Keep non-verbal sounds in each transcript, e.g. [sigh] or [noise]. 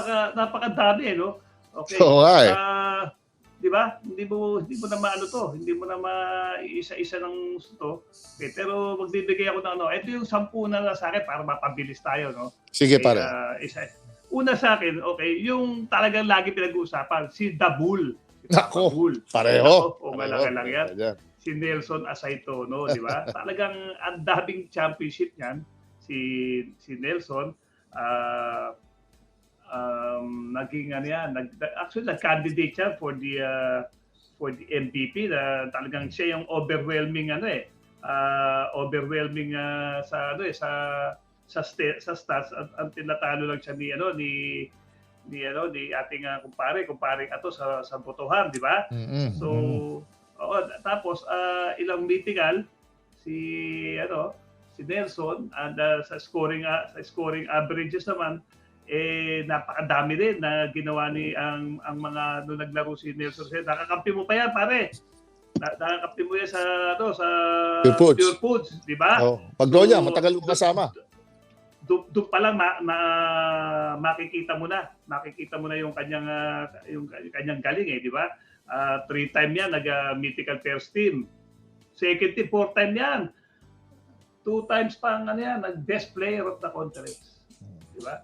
napaka napakadami eh, no? Okay. Oo nga eh. Ah, 'di ba? Hindi mo hindi mo na maano to, hindi mo na maisa-isa ng to. Okay, pero magbibigay ako ng ano, ito yung sampu na lang sa akin para mapabilis tayo, no? Sige Okay, pare. ah, isa. Una sa akin, okay, yung talagang lagi pinag-uusapan, si Dabul. Si Papa Nako, Bull. Pareho. O malaki lang yan. Pareho. Si Nelson Asaito, no, di ba? [laughs] talagang ang daming championship niyan. Si si Nelson, ah um, naging ano yan, nag, actually nag-candidate siya for the uh, for the MVP na talagang siya yung overwhelming ano eh ah, overwhelming ah, sa ano eh sa sa sta- sa stats. At ang tinatalo lang siya ni ano ni ni ano ni ating uh, kumpare kumpare ato sa sa botohan di ba? Mm-mm. So, oo, tapos ah, ilang mythical si ano si Nelson and ah, sa scoring ah, sa scoring averages naman eh napakadami din na ginawa ni ang ang mga nung naglaro si Nelson. Kasi Nakakampi mo pa yan, pare. Na, nakakampi mo yan sa ano sa Pure Foods. Pure Foods, di ba? Oh, pag Gloria, So, matagal mo kasama. doon pa lang ma, ma- makikita mo na makikita mo na yung kanyang ah, yung, kanyang galing eh di ba Ah, three time yan nag ah, mythical first team second team fourth time yan two times pa ang ano yan nag best player of the conference di ba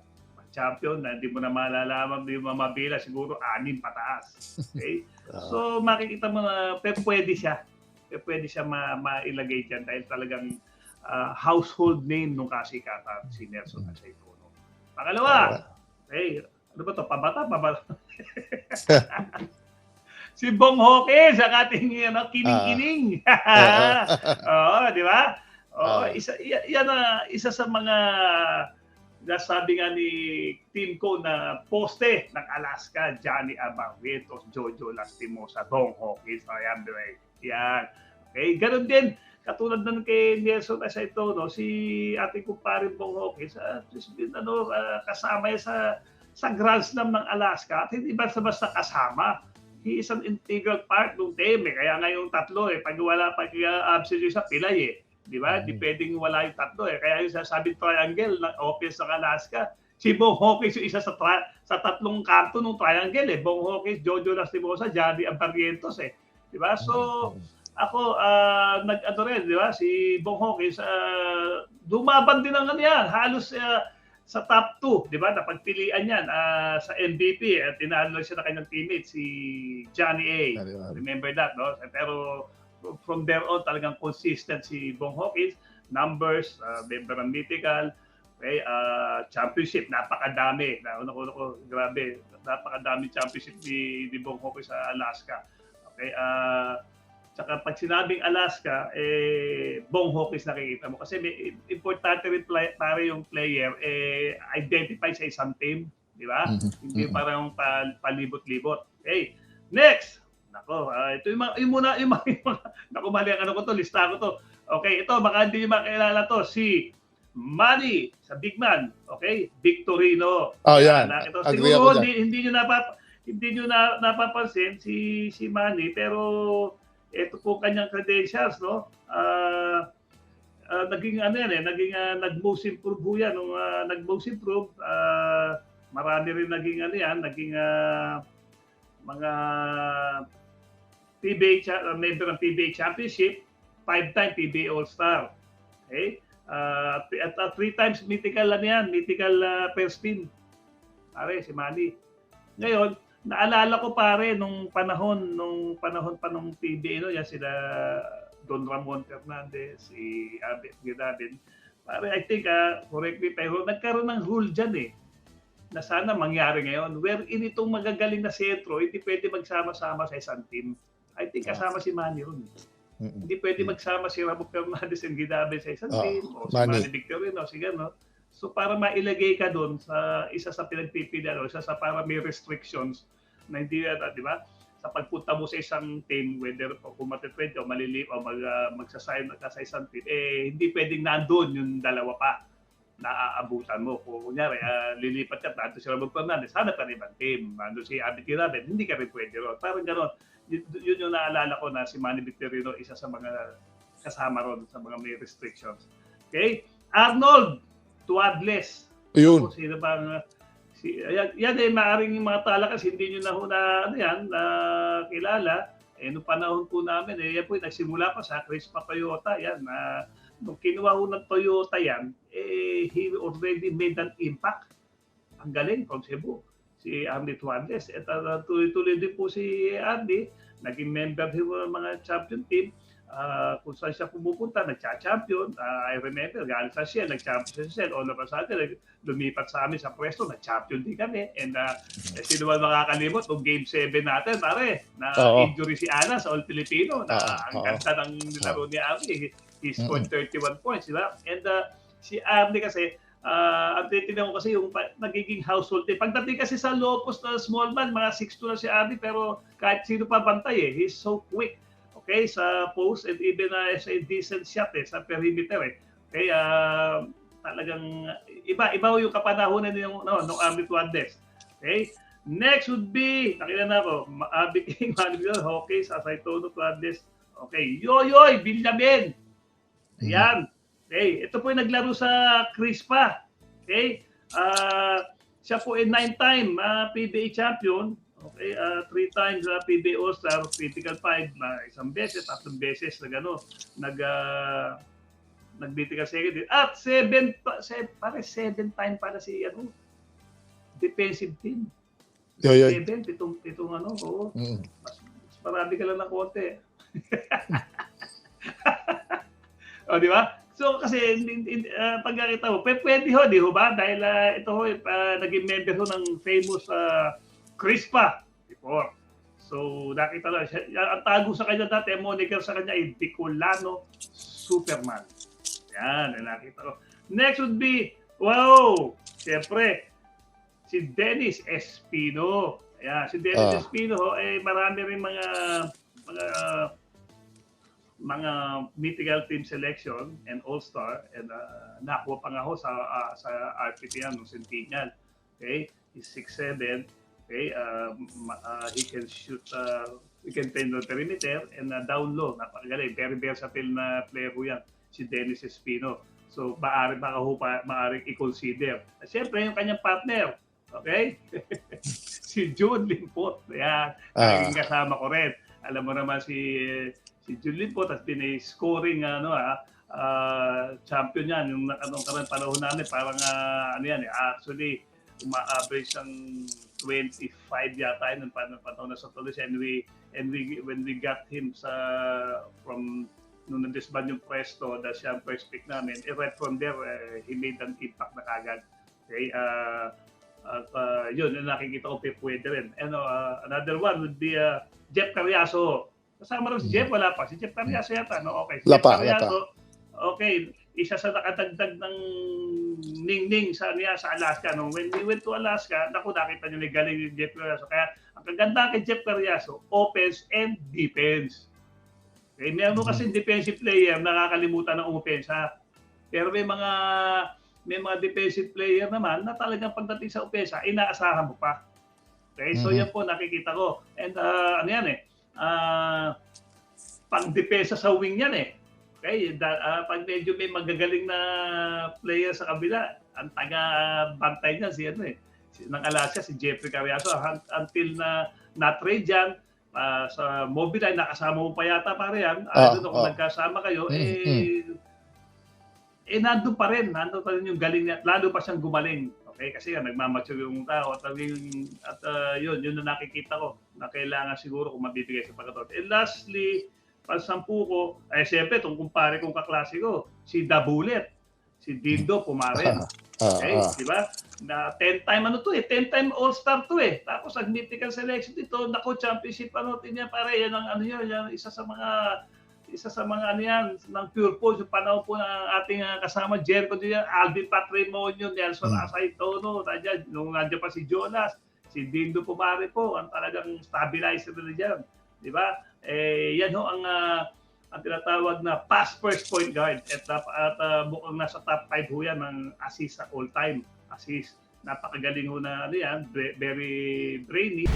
champion na hindi mo na malalaman hindi mo mabila siguro anim pataas okay [laughs] Ah, So makikita mo na pwede siya. Pwede siya ma, mailagay dyan dahil talagang ah, household name nung kasikatan si Nelson Aceito. No? Pangalawa, hey, ano ba to? Pabata? Pabata? [laughs] si Bong Hoke sa ating ano, kining-kining. [laughs] Oo, di ba? Oo, Ah. isa, yan na isa sa mga nasabi nga ni team ko na poste ng Alaska, Johnny Abarrientos, Jojo Lastimosa, Bong Hawkins, ayan, right? Yan. Okay, ganun din. Katulad ng kay Nelson Aceito, no, si ating kumpare Bong Hawkins, at least din, ano, ah, kasama yan sa sa Grand Slam ng Alaska at hindi basta-basta kasama. He is an integral part ng team. Eh. Kaya nga yung tatlo, eh, pag wala, pag uh, absent sa pilay, eh. Di ba? Di pwedeng wala yung tatlo eh. Kaya yung sasabi triangle ng offense ng Alaska, si Bong Hawkins yung isa sa tra- sa tatlong kanto ng triangle eh. Bong Hawkins, Jojo Lastimosa, Johnny Abarrientos eh. Di ba? So, ako, ah, nag-ano rin, di ba? Si Bong Hawkins, ah, dumaban din ang ano yan. Halos ah, sa top 2, di ba? Napagpilian yan ah, sa MVP. At tinalo siya na kanyang teammate, si Johnny A. Remember that, no? Pero from there on, talagang consistent si Bong Hawkins. Numbers, uh, member ng Mythical, okay, uh, championship, napakadami. Nauna ko, ko, grabe, napakadami championship ni, ni Bong Hawkins sa Alaska. Okay, uh, Tsaka pag sinabing Alaska, eh, Bong Hawkins nakikita mo. Kasi may, importante rin play, para yung player, eh, identify sa isang team. Di ba? Mhm. Hindi parang pa, palibot-libot. Okay. Next. Nako, ah, ito yung, mga, yung muna, yung mga, [laughs] yung mga nako, mali ang ano ko to, lista ko to. Okay, ito, baka hindi nyo makilala to, si Manny sa Big Man. Okay, Victorino. Oh, yan. Na, ito, Agree siguro ako hindi, hindi nyo napap, hindi nyo na, napapansin si si Manny, pero ito po kanyang credentials, no? Ah, ah, naging ano yan eh, naging uh, nag-most improve po yan. Nung ah, nag-most improve, ah, marami rin naging ano yan, naging ah, mga PBA, uh, member ng PBA Championship, five-time PBA All-Star. Okay? Uh, at uh, three times mythical ano yan, mythical uh, first team. Pare, si Manny. Ngayon, naalala ko pare nung panahon, nung panahon pa nung PBA, no, yan sila Don Ramon Fernandez, si Abet Gidabin. Pare, I think, uh, correct me, pero nagkaroon ng rule dyan eh na sana mangyari ngayon wherein itong magagaling na sentro hindi pwede magsama-sama sa isang team. I think kasama si Manny ron. Mm-mm. Hindi pwede magsama si Ramo Fernandez and Gidabe sa isang Ah, team o si Manny. Manny Victorino, si gano. So para mailagay ka doon sa isa sa pinagpipilian o isa sa para may restrictions na hindi uh, di ba? Sa pagpunta mo sa isang team, whether kung matitwente o malilip o mag, uh, magsasign ka sa isang team, eh hindi pwedeng nandoon yung dalawa pa na aabutan mo. Kung kunyari, ah, lilipat ka, nandun si Ramon Fernandez, hanap ka rin ibang team. Nandun si Abit Kiraben, hindi ka rin pwede ron. Parang gano'n. Yun, yun yung naalala ko na si Manny Victorino, isa sa mga kasama ron sa mga may restrictions. Okay? Arnold Tuadles. Yun. Kung sino bang Si, yan, yan eh, maaaring yung mga talakas, hindi nyo na ho na, ano yan, na kilala. Eh, nung panahon po namin, eh, yan po, nagsimula pa sa Crispa Toyota, yan, na nung kinuha ho ng Toyota yan, eh, he already made an impact. Ang galing from Cebu, si Andy Tuandes. At uh, tuloy-tuloy din po si Andy, naging member din ng mga champion team. Ah, kung saan siya pumupunta, nagcha-champion. Ah, I remember, galing sa siya, nag-champion siya. All of a sudden, lumipat sa amin sa pwesto, nag-champion din kami. And uh, sino ba makakalimot nung game 7 natin, pare, na Oo. injury si Ana sa All Filipino. Na Oo, ang oo. ganda ng nilaro ni He scored 31 points, di ba? And uh, si Arnie kasi, uh, ang titignan ko kasi yung nagiging household team. Pagdating kasi sa low post na small man, mga 6'2 na si Arnie, pero kahit sino pa bantay eh, he's so quick. Okay, sa post and even uh, sa decent shot eh, sa perimeter eh. Okay, uh, talagang iba iba yung kapanahonan ng no, ng Arnie Tuandes. Okay? Next would be, nakita na ako, [laughs] Abi King, Manuel, Hockey, Sasaitono, Tuandes. Okay, Yoyoy, Benjamin. Ayan. Okay, ito po yung naglaro sa Crispa. Okay? Ah, siya po ay nine-time ah, PBA champion. Okay, ah, three times uh, PBA All-Star, Critical 5, na isang beses, tatlong beses na gano, nag uh, nag-critical second. At seven, pa, seven, pare seven time para si ano, defensive team. Yo, yo. Seven, pitong, pitong ano, oo. Mm. Mas, mas marami ka lang ng konti. [laughs] o, di ba? So, kasi, in, in, uh, pagkakita mo, pwede, ho, di ho ba? Dahil ah, ito ho, uh, naging member ho ng famous uh, Crispa before. So, nakita lang, siya, ang tago sa kanya dati, ang moniker sa kanya ay Bicolano Superman. Yan, nakita ko. Next would be, wow, siyempre, si Dennis Espino. Ayan, si Dennis Ah. Espino, ho, eh, marami rin mga mga mga mythical team selection and all-star and uh, nakuha pa nga ho sa ah, sa yan, nung Centennial. Okay? He's 6'7". Okay? Uh, uh, he can shoot, uh, he can play the perimeter and uh, down low. Napakagaling. Very versatile na player ho yan, si Dennis Espino. So, maaari baka ho pa, maaari i-consider. At syempre, yung kanyang partner, okay? [laughs] si June Limpot. Yan. Ah. Naging kasama ko rin. Alam mo naman si si June Limpot at scoring ano ah, ah, champion yan. Yung anong karang panahon namin, parang ah, ano yan eh, actually uma-average ng 25 yata yun ng panahon, na sa Toulouse and we and we when we got him sa from nung nandisband yung Presto na siya ang first pick namin, eh, right from there, eh, he made an impact na kagad. Okay, uh, at uh, yun, yung nakikita ko pwede rin. Ano, uh, another one would be uh, Jeff Carriaso. Kasama rin si Jeff, wala pa. Si Jeff Carriaso yata, no? Okay. Si Wala Jeff pa, okay, isa sa nakadagdag ng ningning sa niya sa Alaska. No? When we went to Alaska, naku, nakita niyo ni galing yung Jeff Carriaso. Kaya ang kaganda kay Jeff Carriaso, offense and defense. Okay, meron kasi defensive player nakakalimutan ng offense ha. Pero may mga may mga defensive player naman na talagang pagdating sa opensa, inaasahan mo pa. Okay, so Mhm. yan po nakikita ko. And uh, ano yan eh, uh, pang depensa sa wing yan eh. Okay, da, ah, pag medyo may magagaling na player sa kabila, ang taga-bantay niya si ano eh, si, ng Alaska, si Jeffrey Carriaso, Han- until na na-trade yan, ah, sa Mobile, nakasama mo pa yata pare yan. Ah, don't know kung ah. nagkasama kayo, Mm, eh, eh nandun pa rin, nandun pa rin yung galing niya, lalo pa siyang gumaling. Okay, kasi nga nagmamature yung tao at yung at ah, yun, yun na nakikita ko na kailangan siguro kung mabibigay sa pagkatapos. And lastly, pansampu ko, ay siyempre itong kumpare kong kaklase ko, si Dabulet, si Dindo Pumaren. Ah, Okay, ah. di ba? Na 10 time ano to eh, 10 time All-Star to eh. Tapos ang mythical selection dito, nako championship ano niya pare, yan ang ano yun, yan isa sa mga isa sa mga ano yan, ng Pure Pulse, yung panahon po ng ating ah, kasama, Jericho din yan, Alvin Patrimonio, Nelson Hmm. Asaytono, nandiyan, nung nandiyan pa si Jonas, si Dindo Pumare po, ang talagang stabilizer na dyan. Di ba? Eh, yan ho ang ah, ang tinatawag na pass first point guard at, at, at ah, mukhang nasa top 5 ho yan ng assist sa all time assist napakagaling ho na ano yan, ve- very brainy